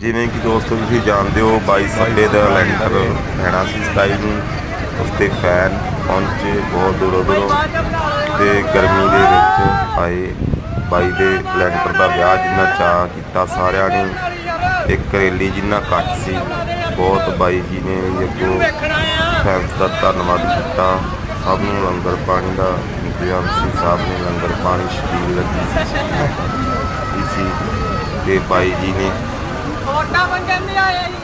ਜਿਵੇਂ ਕਿ ਦੋਸਤੋ ਤੁਸੀਂ ਜਾਣਦੇ ਹੋ 22 ਸੱਬੇ ਦਾ ਲੈਂਟਰ ਪੈਣਾ ਸੀ 27 ਨੂੰ। ਉਸ ਤੇ ਫੈਨ ਪਹੁੰਚੇ ਬਹੁਤ ਦੂਰੋਂ ਦੂਰੋਂ ਤੇ ਗਰਮੀ ਦੇ ਵਿੱਚ ਆਏ। ਬਾਈ ਦੇ ਲੈਂਟਰ ਦਾ ਵਿਆਹ ਜਿੰਨਾ ਚਾਅ ਕੀਤਾ ਸਾਰਿਆਂ ਨੇ। ਇੱਕ ਕਰੇਲੀ ਜਿੰਨਾ ਘੱਟ ਸੀ, ਬਹੁਤ ਬਾਈ ਜੀ ਨੇ ਵੀ ਅੱਗੋਂ ਫੈਨਸ ਦਾ ਧੰਨਵਾਦ ਕੀਤਾ। ਸਭ ਨੂੰ ਲੰਗਰ ਪਾਣੀ ਦਾ ਇੰਤਜ਼ਾਮ ਸੀ, ਸਭ ਨੇ ਲੰਗਰ ਪਾਣੀ ਸ਼ਬੀਲ ਲੱਗੀ ਸੀ। ਸੀ ਤੇ ਬਾਈ ਜੀ ਨੇ ਛੋਟਾ ਮੰਗਣ ਨਹੀਂ ਆਇਆ ਜੀ।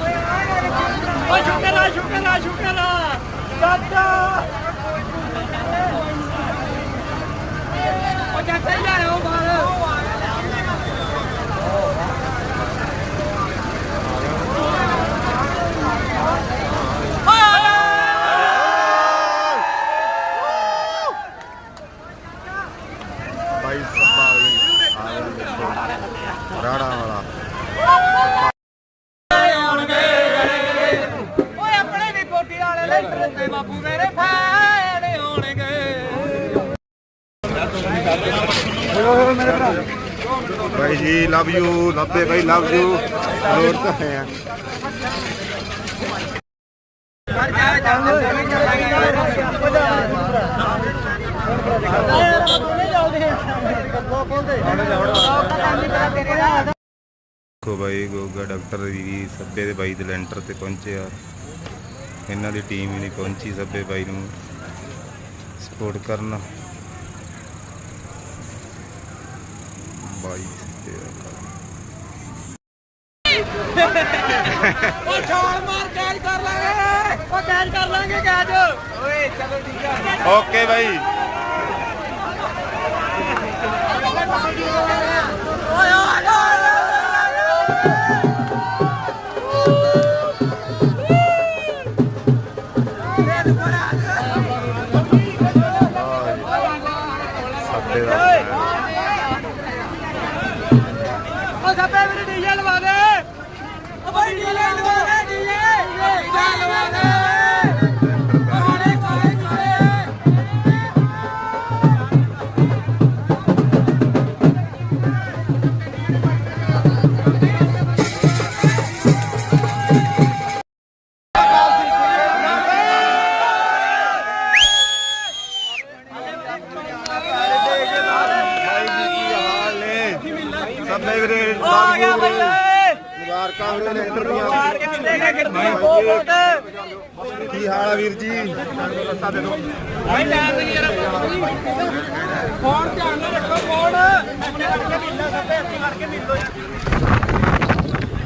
ਓ ਸ਼ੁਕਰ ਆ ਸ਼ੁਕਰ ਆ ਸ਼ੁਕਰ ਆ। ਚਾਚਾ ਓ ਚਾਚਾ ਹੀ ਆਇਓ ਬਾਹਰ। ਬਾਈ ਸੱਬਾ ਵੀ ਆਇਆ ਦੇਖੋ। ਰਾੜਾ ਵਾਲਾ। ਕੋਟੀ ਤੇ ਬਾਪੂ ਮੇਰੇ ਫੈਨ ਆਉਣਗੇ ਬਾਈ ਜੀ ਲਵ ਯੂ ਲੱਭੇ ਬਾਈ ਲਵ ਯੂ ਹੋਰ ਤਾਂ ਹੈ। ਦੇਖੋ ਭਾਈ, ਗੋਗਾ ਡਾਕਟਰ ਜੀ ਸੱਬੇ ਦੇ ਬਾਈ ਦੇ ਲੈਂਟਰ ਤੇ ਪਹੁੰਚੇ ਆ। ਇਹਨਾਂ ਦੀ ਟੀਮ ਹੀ ਨਹੀਂ ਪਹੁੰਚੀ ਸੱਬੇ ਬਾਈ ਨੂੰ ਸਪੋਰਟ ਕਰਨ ਬਾਈ ਤੇ ਓ ਛਾਲ ਮਾਰ ਕੈਚ ਕਰ ਲਾਂਗੇ ਓ ਕੈਚ ਕਰ ਲਾਂਗੇ ਕੈਚ ਓਏ ਚਲੋ ਠੀਕ ਆ ਓਕੇ ਬਾਈ ਓਏ ਓਏ ਸੱਬੇ ਦਾ। ਓ ਸੱਪੇ ਮੇਰੇ ਡੀਜੇ ਲਵਾ ਦੇ। ਓ ਬਈ ਡੀਜੇ ਲਵਾ ਦੇ, ਡੀਜੇ। ਡੀਜੇ ਲਵਾ ਦੇ। ਸੱਬੇ ਵੀਰੇ ਆ ਗਿਆ ਬਈ ਮੁਬਾਰਕਾਂ ਵੀਰੇ ਲੈਂਟਰ ਦੀਆਂ। ਮਾਰ ਕੇ ਦੇਗਾ ਕਿਰਪਾ ਬਹੁਤ ਬਹੁਤ। ਕੀ ਹਾਲ ਆ ਵੀਰ ਜੀ? ਭਾਈ ਲੈਣ ਨਹੀਂ ਯਾਰ ਫੋਨ